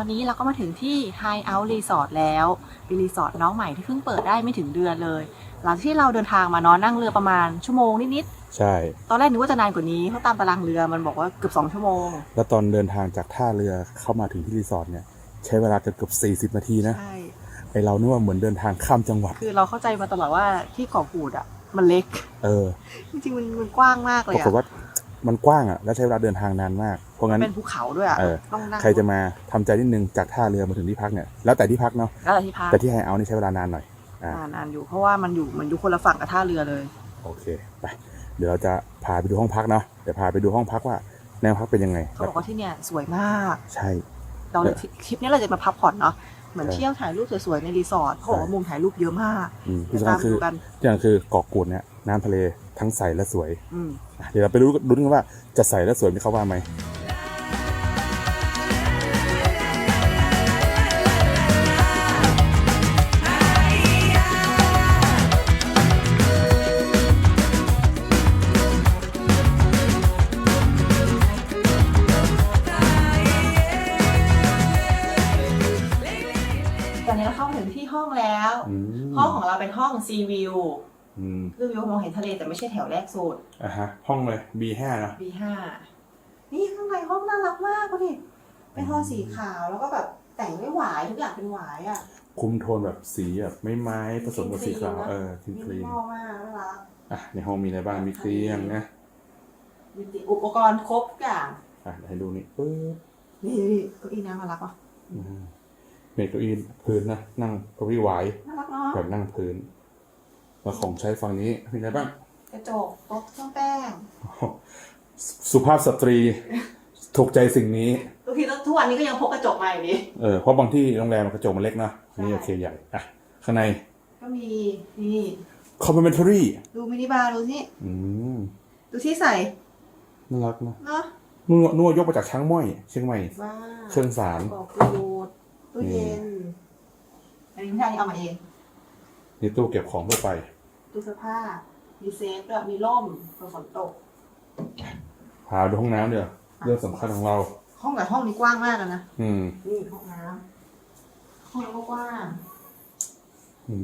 อนนี้เราก็มาถึงที่ High Out Resort แล้วเป็นรีสอร์ทน้องใหม่ที่เพิ่งเปิดได้ไม่ถึงเดือนเลย หลังจากที่เราเดินทางมานอนนั่งเรือประมาณชั่วโมงนิดใช่ ๆตอนแรกนึกว่าจะนานกว่านี้เพราะตามตารางเรือมันบอกว่าเกือบ2ชั่วโมงแล้วตอนเดินทางจากท่าเรือเข้ามาถึงที่รีสอร์ทเนี่ย ใช้เวลาเกือบเกือบ40นาทีนะ ใช่ไอเรานึกว่าเหมือนเดินทางข้ามจังหวัด คือเราเข้าใจมาตลอดว่าที่เกาะกูดอะมันเล็ก เออจริงๆมันมันกว้างมากเลปยรากฏอะว่า มันกว้างอะ แล้วใช้เวลาเดินทางนานมาก เพราะงั้นเป็นภูเขาด้วยอะเออต้องนั่งใครจะมาทำใจนิดนึงจากท่าเรือมาถึงที่พักเนี่ยแล้วแต่ที่พักเนาะแล้วแต่ที่พักแต่ที่ไฮเอาท์นี่ใช้เวลานานหน่อยอ่านานนานอยู่เพราะว่ามันอยู่มันอยู่คนละฝั่งกับท่าเรือเลยโอเคไปเดี๋ยวเราจะพาไปดูห้องพักเนาะเดี๋ยวพาไปดูห้องพักว่าแนวพักเป็นยังไงเขาบอกว่าที่เนี่ยสวยมาก ใช่เราเลยทริปนี้เราจะมาพักผ่อนเนาะเหมือนใช่เที่ยวถ่ายรูปสวยๆในรีสอร์ทเขาบอกว่ามุมถ่ายรูปเยอะมากอืมเดี๋ที่ยวสำตาคัญคือมดูกันที่สำคัญคือเกาะกูดเนี่ยน้ำทะเลทั้งใสและสวยอืมอะ เดี๋ยวเราไปรู้ดูกันว่าจะใสและสวยมีเขาว่าไหมตอนนี้เราเข้ามาถึงที่ห้องแล้วอืมห้องของเราเป็นห้องซีวิว อืมคือวิวมองเห็นทะเลแต่ไม่ใช่แถวแรกสุดอะฮะ ห้องเลย B5 นะ B5 นี่ข้างในห้องน่ารักมากคุณดิเป็นโทนสีขาวแล้วก็แบบแต่งด้วยหวายทุกอย่างเป็นหวายอะ คุมโทนแบบสีแบบไม่ไม้ผสมกับสีขาวคลีนๆนะเออคลีนมิคลีนินมอลมากน่ารักอะในห้องมีอะไรบ้างมีเตียงนะมีอุปกรณ์ครบทุกอย่างอะเดี๋ยวให้ดูนี่ปึ๊บนี่เก้าอี้น่ารักว่ะอืมเมกเก้าอี้พื้นนะนั่งเก้าอี้ไหวน่ารักเนาะแบบนั่งพื้น แล้วของใช้ฝั่งนี้มีอะไรบ้าง กระจกโต๊ะเครื่องแป้งสุภาพสตรีถูกใจสิ่งนี้ ทุกทีทุกวันนี้ก็ยังพกกระจกมาอยู่ดีเออเพราะบางที่โรงแรมกระจกมันเล็กนะนี่ใช่โอเคใหญ่อะข้างใน ก็มีนี่ complimentary ดูมินิบาร์ดูสิอืมดูที่ใส่น่ารักนะเนาะนัวนัวยกมาจากช้างม้อยเชียงใหม่ว้าเครื่องสารบอกกูดตู้เย็นอันนี้ไม่ใช่อันนี้เอามาเองนี่ตู้เก็บของทั่วไป ตู้เสื้อผ้า มีเซฟด้วยมีร่มเผื่อฝนตก พาดูห้องน้ำเดี๋ยวเรื่องสำคัญของเรา ห้องแต่ห้องนี้กว้างมากอะนะ อืมนี่ห้องน้ำห้องน้ำก็กว้าง อื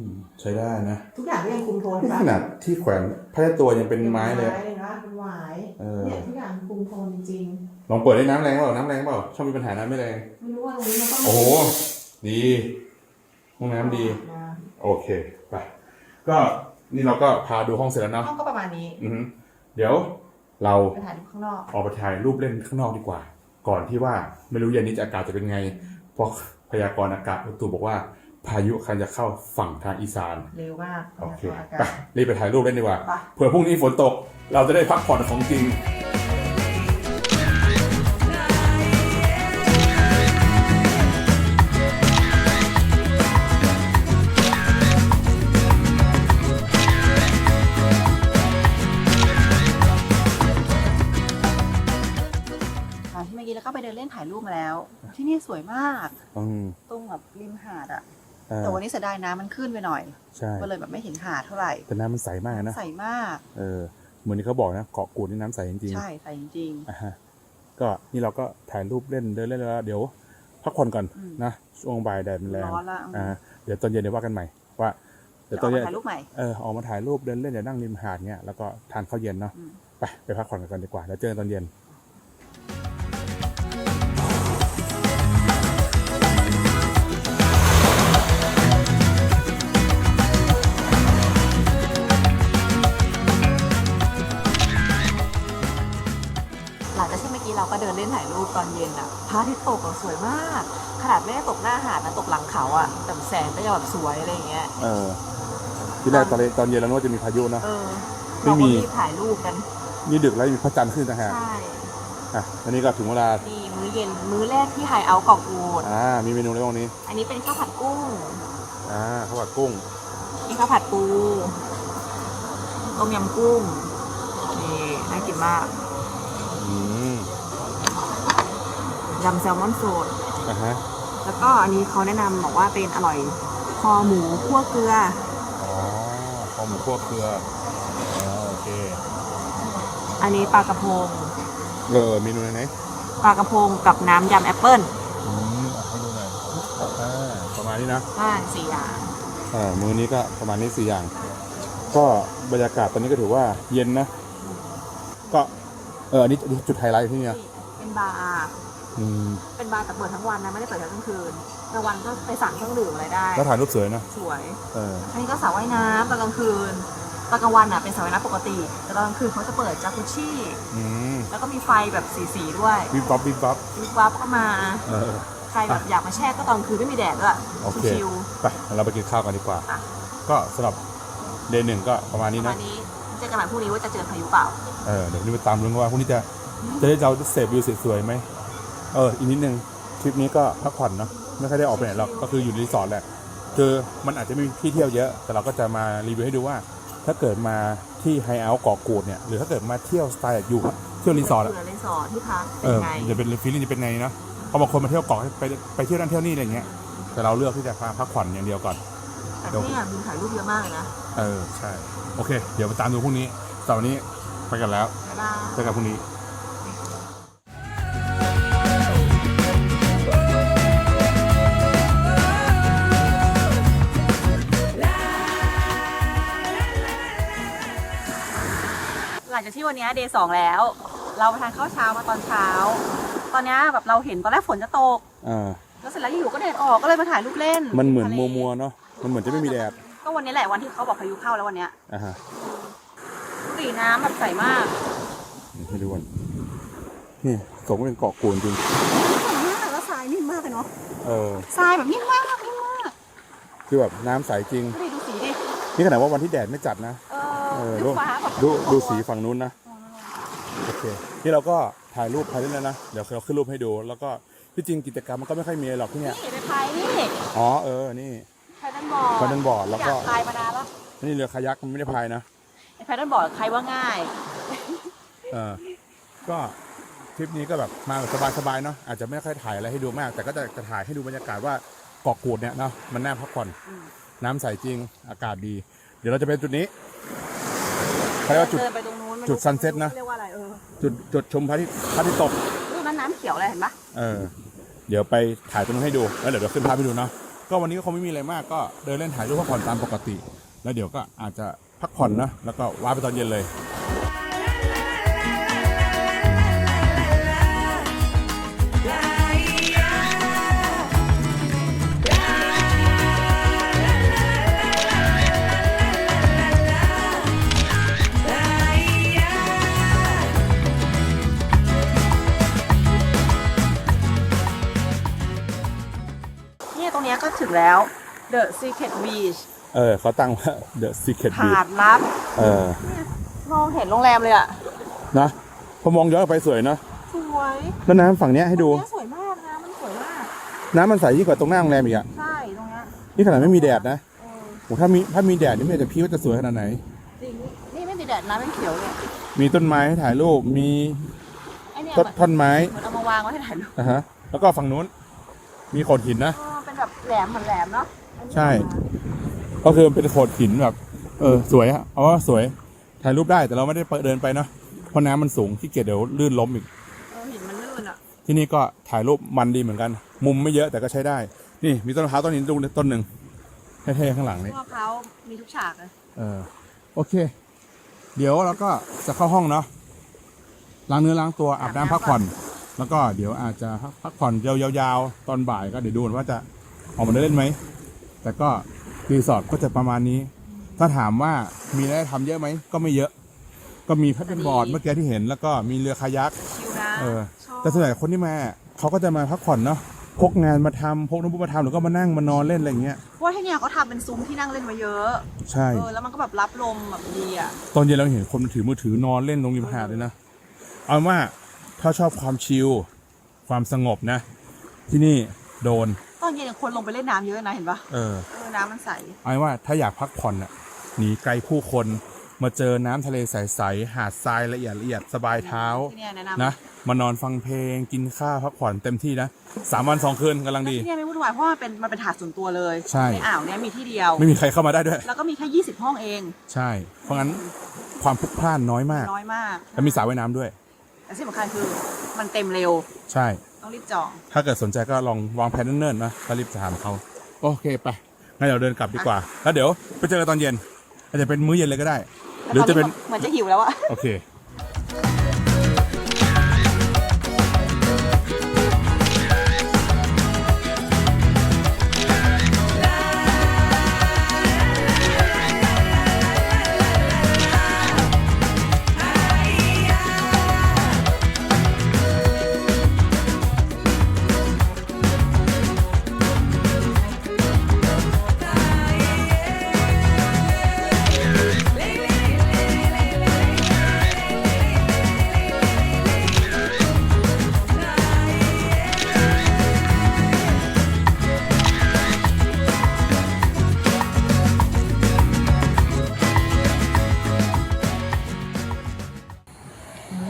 มใช้ได้นะทุกอย่างก็ยังคุมโทนนี่ปะขนาดที่แขวนผ้าเช็ดตัวยังเป็นไม้เลย ไม้เลยนะเป็นหวายเออ เนี่ยทุกอย่างคุมโทนจริงลองเปิดได้น้ำแรงเปล่าน้ำแรงเปล่าชอบมีปัญหาน้ำไม่แรง ๆไม่รู้ว่าตรงนี้มันก็โอ้โห ดี ห้องน้ำดีมาโอเค ไป ก็นี่เราก็พาดูห้องเสร็จแล้วเนาะห้องก็ประมาณนี้อือหือเดี๋ยวเราไปถ่ายรูปข้างนอกออกไปถ่ายรูปเล่นข้างนอกดีกว่า ก่อนที่ว่าไม่รู้เย็นนี้จะอากาศจะเป็นไง เพราะพยากรณ์อากาศอุตุบอกว่า พายุกำลังจะเข้าฝั่งทางอีสาน เร็วมากโอเคอาไปกาศรีบไปถ่ายรูปเล่นดีกว่า ไป เผื่อพรุ่งนี้ฝนตก เราจะได้พักผ่อนของจริง ที่นี่สวยมาก อืมตรงแบบริมหาดอะเออแต่วันนี้เสียดายน้ำมันขึ้นไปหน่อย ใช่ก็เลยแบบไม่เห็นหาดเท่าไหร่แต่น้ำมันใสมากนะใสมาก เออเหมือนที่เขาบอกนะเกาะกูดนี่น้ำใสจริงใช่ใสจริง ๆอะฮะก็นี่เราก็ถ่ายรูปเล่นเดินเล่นแล้วเดี๋ยวพักผ่อนก่อนอืม นะช่วงบ่ายแดดมันแรงร้อนละอ่าเดี๋ยวตอนเย็นเดี๋ยวว่ากันใหม่ว่าๆเดี๋เดี๋ยยววตอนเอาเย็มานถ่ายรูปใหม่ เออออกมาถ่ายรูปเดินเล่นเดี๋ยวนั่งริมหาดเงี้ยแล้วก็ทานข้าวเย็นเนาะอืม ไปไปพักผ่อนกันดีกว่าแล้วเจอกันตอนเย็น ดินเล่นถ่ายรูปตอนเย็นอะพระอาทิตย์ตกอะสวยมาก ขนาดไม่ได้ตกหน้าหาดนะตกหลังเขาอะแต่แสงก็ยังแบบสวยอะไรอย่างเงี้ย เออ ที่แรกตอนเย็นตอนเย็นแล้วนึกว่าจะมีพายุเนาะเออไม่เรามี ก็รีบถ่ายรูปกัน นี่ดึกแล้วมีพระจันทร์ขึ้นต่างหากใช่ อะอันนี้ก็ถึงเวลา นี่มื้อเย็นมื้อแรกที่ไฮเอาท์เกาะกูด อ่า มีเมนูอะไรบ้างวันนี้ อันนี้เป็นข้าวผัดกุ้งอ่าข้าวผัดกุ้ง นี่ข้าวผัดปู ต้มยำกุ้ง นี่น่ากินมาก อืม ยำแซลมอนสดอะฮะแล้วก็อันนี้เขาแนะนำบอกว่าเป็นอร่อยคอหมูคั่วเกลือ อ๋อข้าวหมูคั่วเกลืออ่าโอเคอันนี้ปลากระพงเออเมนูไหนปลากระพงกับน้ำยำแอปเปิ้ลอืมนี้นะใช่สี่อย่างเออมื้อนี้ก็ประมาณนี้สี่อย่าง ก็บรรยากาศตอนนี้ก็ถือว่าเย็นนะ ก็เอออันนี้อันนี้จุดไฮไลท์ที่เนี่ยเป็นบาร์ อืมเป็นบาร์แต่เปิดทั้งวันนะไม่ได้เปิดทั้งกลางคืนกลางวันก็ไปสั่งเครื่องดื่มอะไรได้ แล้วถ่ายรูปสวยนะสวย เอออันนี้ก็สระว่ายน้ำตอนกลางคืนตอนกลางวันอะเป็นสระว่ายน้ำปกติ แต่ตอนกลางคืนเขาจะเปิดจากุชี่ อืมแล้วก็มีไฟแบบสีๆด้วยวิบวับวิบวับวิบวับก็มา เออ ใครแบบอยากมาแช่ก็ตอนกลางคืนไม่มีแดดด้วยโอเค ชิว ไปเราไปกินข้าวกันดีกว่า อะ ก็สำหรับเดย์หนึ่งก็ประมาณๆนี้วันะนนี้เจอกันใหม่พรุ่งนี้ว่าจะเจอพายุเปล่า เออเดี๋ยวนี้ไปตามลุ้นกันว่าพรุ่งนี้จะจะได้เราเสพวิวสวยๆไหม เอออีกนิดนึงทริปนี้ก็พักผ่อนเนาะไม่ค่อยได้ออกไปไหนหรอกก็คืออยู่ในรีสอร์ทแหละคือมันอาจจะไม่มีที่เที่ยวเยอะ แต่เราก็จะมารีวิวให้ดูว่า ถ้าเกิดมาที่ไฮเอาท์เกาะกูดเนี่ยหรือถ้าเกิดมาเที่ยวสไตล์อยู่เที่ยวรีสอร์ทอะเผื่อรีสอร์ทที่พักเอเป็นอไงจะเป็นฟีลลิ่งจะเป็นไงเนาะเพราะบางคนมาเที่ยวเกาะไปไปเที่ยวนั่นเที่ยวนี่อะไรเงี้ย แต่เราเลือกที่จะมาพักผ่อนอย่างเดียวก่อน แต่ที่เนี่ยมีถ่ายรูปเยอะมากเลยนะเออ ใช่ โอเค เดี๋ยวไปตามดูพรุ่งนี้เสาร์นี้ไปกันแล้ว บ๊ายบาย เจอกันพรุ่งนี้ ที่วันเนี้เดย์สองแล้ว เราไปทานข้าวเช้ามาตอนเช้า ตอนเนี้ยแบบเราเห็นตอนแรกฝนจะตกอ่าแล้วเสร็จแล้วอยู่ๆก็แดดออกก็เลยมาถ่ายรูปเล่นมันเหมือนทะเลมัวมัวๆเนาะมันเหมือนจะไม่มีแดดก็วันนี้แหละวันที่เขาบอกพายุเข้าแล้ววันเนี้ยอ่าฮะสีน้ำแบบใสมากให้ดูกันนี่สมก็เป็นเกาะกูนจริงใสมากแล้วทรายนิ่มมากเลยเนาะเออทรายแบบนิ่มมากนิ่มมากคือแบบน้ำใสจริงดูดิดูสีดินี่ขนาดว่าวันที่แดดไม่จัดนะ เอเอออดูฟ้าแบบดูดูสีฝั่งนู้นนะโอเคนี่เราก็ถ่ายรูปถ่ายเล่นแล้วนะเดี๋ยวเราขึ้นรูปให้ดูแล้วก็ที่จริงกิจกรรมมันก็ไม่ค่อยมีหรอกที่เนี่ยนี่ไปพายนี่อ๋อเออนี่แพดเดิลบอร์ดแพดเดิลบอร์ดแล้วก็อยากพายมานานแล้วนี่เรือคายักมันไม่ได้พายนะไอ้แพดเดิลบอร์ดใครว่าง่ายเออก็ทริปนี้ก็แบบมาแบบสบายๆเนาะอาจจะไม่ค่อยถ่ายอะไรให้ดูมาก แต่ก็จะจะถ่ายให้ดูบรรยากาศว่าเกาะกูดเนี่ยเนาะมันน่าพักผ่อนอืมน้ำใสจริงอากาศดี เดี๋ยวเราจะไปจุดนี้ เขาเรียกว่าจุด เดินไปตรงนู้นไม่รู้จุด sunset นะ เรียกว่าอะไรเออจุดจุดชมพระอาทิตย์พระอาทิตย์ตก รูปนั้นน้ำเขียวเลยเห็นปะเออ เดี๋ยวไปถ่ายตรงนู้นให้ดู แล้วเดี๋ยวเราขึ้นภาพให้ดูเนาะ ก็วันนี้ก็คงไม่มีอะไรมาก ก็เดินเล่นถ่ายรูปพักผ่อนตามปกติ แล้วเดี๋ยวก็อาจจะพักผ่อนนะ แล้วก็ว้าไปตอนเย็นเลย ก็ถึงแล้ว The Secret Beach เออเขาตั้งว่า The Secret หา Beach ดลับเออมองเห็นโรงแรมเลยอะนะพอมองย้อนกลับไปสวยเนาะสวยแล้วน้ำฝั่งเนี้ยให้ดู ตรงเนี้ยสวยมากนะ มันสวยมาก น้ำมันใสยิ่งกว่าตรงหน้าโรงแรมอีกอะใช่ตรงเนี้ยนี่ขนาดไม่มีแดดนะเออโหถ้ามีถ้ามีแดดนี่ไม่แต่พี่ว่าจะสวยขนาดไหน จริง นี่ไม่มีแดดน้ำเป็นเขียวเลยมีต้นไม้ให้ถ่ายรูปมีไอเนี่ยต้นเหมือนท่อนไม้เหมือนเอามาวางไว้ให้ถ่ายรูปอะฮะแล้วก็ฝั่งนู้น มีโขดหินนะ เออเป็น แบบแหลมเหมือนแหลมเนาะอันนี้ใช่ ก็คือเป็นโขดหินแบบ เออสวยอะเอาว่าสวยถ่ายรูปได้แต่เราไม่ได้เดินไปเนาะเพราะน้ำมันสูงที่เกียจเดี๋ยวลื่นล้มอีกเออหินมันลื่นอะที่นี่ก็ถ่ายรูปมันดีเหมือนกัน มุมไม่เยอะแต่ก็ใช้ได้ นี่มีต้นมะพร้าวต้นหินตรงต้นหนึ่งเท่ๆข้างหลังนี่มะพร้าวมีทุกฉากเลยเออโอเค เดี๋ยวเราก็จะเข้าห้องเนาะล้างเนื้อล้างตัวอาบน้ำพักผ่อน แล้วก็เดี๋ยวอาจจะพักผ่อนยาวๆตอนบ่ายก็เดี๋ยวดูว่าจะ ออกมาเดินเล่นไหม แต่ก็รีสอร์ทก็จะประมาณนี้ ถ้าถามว่ามีอะไรทำเยอะไหม ก็ไม่เยอะ ก็มีพัดเป็นบอร์ดเมื่อกี้ที่เห็น แล้วก็มีเรือคายัก ชิวนะเออ ชอบแต่ส่วนใหญ่คนที่มาเขาก็จะมาพักผ่อนเนาะ พกงานมาทำพกน้ำพุมาทำหรือก็มานั่งมานอนเล่นอะไรอย่างเงี้ย เพราะว่าที่เนี่ยเขาทำเป็นซุ้มที่นั่งเล่นมาเยอะใช่ เออแล้วมันก็แบบรับลมแบบดีอะตอนเย็นเราเห็นคนถือมือถือนอนเล่นตรงริมหาดเลยนะ เอาเป็นว่าถ้าชอบความชิล ความสงบนะ ที่นี่โดน ตอนเย็นคนลงไปเล่นน้ำเยอะนะเห็นปะเออเออน้ำมันใส เอาเป็นว่าถ้าอยากพักผ่อนอะหนีไกลผู้คนมาเจอน้ำทะเลใสๆหาดทรายละเอียดละเอียดสบายเท้าที่เนี่ยแนะนำ นะมานอนฟังเพลงกินข้าวพักผ่อนเต็มที่นะสามวันสองคืนกำลังดี ที่เนี่ยไม่วุ่นวายเพราะว่ามันเป็นมันเป็นหาดส่วนตัวเลยใช่ อ่าวเนี่ยมีที่เดียว ไม่มีใครเข้ามาได้ด้วย แล้วก็มีแค่20 ห้องเองใช่ เพราะงั้นความพลุกพล่านน้อยมาก น้อยมากและมีสระว่ายน้ำด้วย แต่ที่สำคัญคือมันเต็มเร็ว ใช่ ต้องรีบจอง ถ้าเกิดสนใจก็ลองวางแผนเนิ่นๆนะถ้ารีบจะถามเขาโอเคไปงั้นเดี๋ยวเดินกลับดีกว่า แล้วเดี๋ยวไปเจอกันตอนเย็น อาจจะเป็นมื้อเย็นเลยก็ได้ หรือจะเป็นเหมือนจะหิวแล้วอะโอเค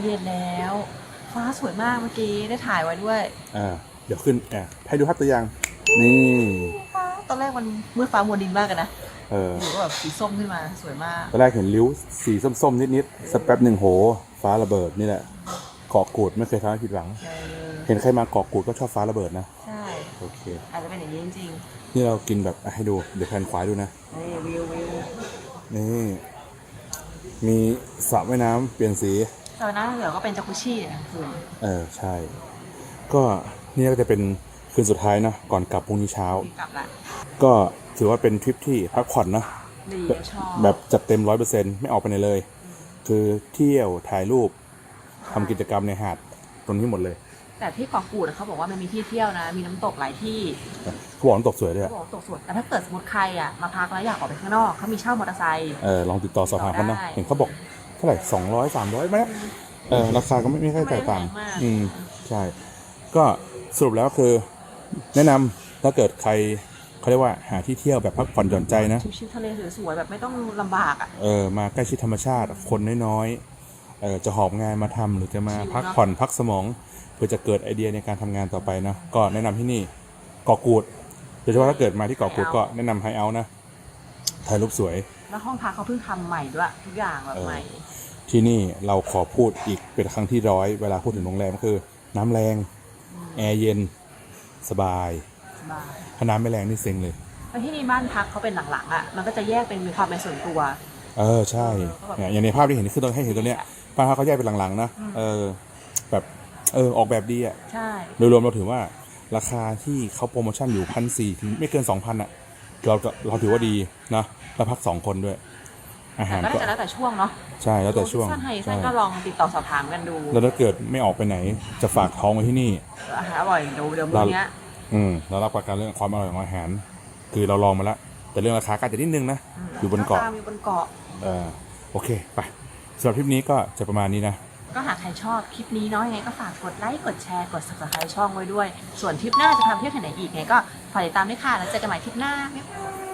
เย็นแล้ว ฟ้าสวยมากเมื่อกี้ได้ถ่ายไว้ด้วย อ่า เดี๋ยวขึ้นอะให้ดูภาพตัวอย่าง นี่ ฟ้าตอนแรกมันมืดฟ้ามัวดินมากกันนะเออ อยู่ก็แบบสีส้มขึ้นมาสวยมากตอนแรกเห็นริ้วสีส้มๆ นิดๆ สักแป๊บหนึ่งโห ฟ้าระเบิดนี่แหละเกาะกูดไม่เคยทำให้ผิดหวัง เออเห็นใครมาเกาะกูดก็ชอบฟ้าระเบิดนะ ใช่ โอเค อาจจะเป็นอย่างนี้จริงนี่เรากินแบบอะให้ดู เดี๋ยวแผนขวาดูนะ ๆนี่วิววิวนี่ มีสระว่ายน้ำเปลี่ยนสี ตอนนั้นเหลือก็เป็นจักรุชี่เนี่ยคือเออใช่ ก็นี่ก็จะเป็นคืนสุดท้ายเนอะก่อนกลับพรุ่งนี้เช้า กลับละก็ถือว่าเป็นทริปที่พักผ่อนเนอะดีชอบแบบจัดเต็มร้อยเปอร์เซ็นต์ไม่ออกไปไหนเลย คือเที่ยวถ่ายรูปทำกิจกรรมในหาดตรงนี้หมดเลยแต่ที่เกาะกูดอะเขาบอกว่ามันมีที่เที่ยวนะ มีน้ำตกหลายที่เขาบอกน้ำตกสวยด้วยเขาอะบอกว่าตกสวยแต่ถ้าเกิดสมมติใครอะมาพักแล้วอยากออกไปข้างนอกเขามีเช่ามอเตอร์ไซค์ เออลองติดต่อสอบถามเขานะได้เห็นเขาบอก เท่าไหร่สองร้อยสามร้อยไหมเออราคาก็ไม่ไม่ค่อยแตกต่างไม่แพงมากอืมใช่ ก็สรุปแล้วคือ แนะนำถ้าเกิดใครเขาเรียกว่าหาที่เที่ยวแบบพักผ่อนหย่อนใจนะชิวๆทะเลสวยๆแบบไม่ต้องลำบากอะเออมาใกล้ชิดธรรมชาติคนน้อยๆเออจะหอบงานมาทำหรือจะมาชิลเนอะพักผ่อนพักสมอง เพื่อจะเกิดไอเดียในการทำงานต่อไปนะก็แนะนำที่นี่เกาะกูดโดยเฉพาะถ้าเกิดมาที่เกาะกูดก็แนะนำไฮเอาท์นะถ่ายรูปสวย แล้วห้องพักเขาเพิ่งทำใหม่ด้วยทุกอย่างแบบเออใหม่ ที่นี่เราขอพูดอีกเป็นครั้งที่ร้อยเวลาพูดถึงโรงแรมก็คือ น้ำแรงแอร์เย็นสบายสบายถ้าน้ำไม่แรงนี่เซ็งเลยแล้วที่นี่บ้านพักเขาเป็นหลังๆอะมันก็จะแยกเป็นมีความเป็นส่วนตัว เออใช่เนี่ยอย่างในภาพที่เห็นคือตอนให้เห็นตัวเนี้ยบ้านพักเขาแยกเป็นหลังๆนะเออแบบเออออกแบบดีอะใช่โดยรวมเราถือว่าราคาที่เขาโปรโมชั่นอยู่พันสี่ถึงไม่เกินสองพันอะ เราก็เราถือว่าดีนะแล้วพักสองคนด้วย อาแต่หารก็ก็น่าจะแล้วแต่ช่วงเนาะใช่แล้วแต่ช่วงท่านไทยใช่ท่านก็ลองติดต่อสอบถามกันดูแล้วถ้าเกิดไม่ออกไปไหนจะฝากท้องไว้ที่นี่ อาหารอร่อยเดี๋ยวเดี๋ยวมื้อเนี้ยอืมเรารับประกันเรื่องความอร่อยของอาหาร คือเราลองมาแล้ว แต่เรื่องราคาก็อาจจะนิดนึงนะ อยู่บนเกาะหตอยู่บนเกาะ เออโอเค ไปสำหรับทริปนี้ก็จะประมาณนี้นะ ก็หากใครชอบคลิปนี้เนาะยังไงก็ฝากกดไลค์ กดแชร์ กด subscribe ช่องไว้ด้วย ส่วนทริปหน้าจะทำเที่ยวที่ไหนอีกไงก็ฝากติดตามด้วยค่ะ แล้วเจอกันใหม่ทริปหน้าบ๊ายบาย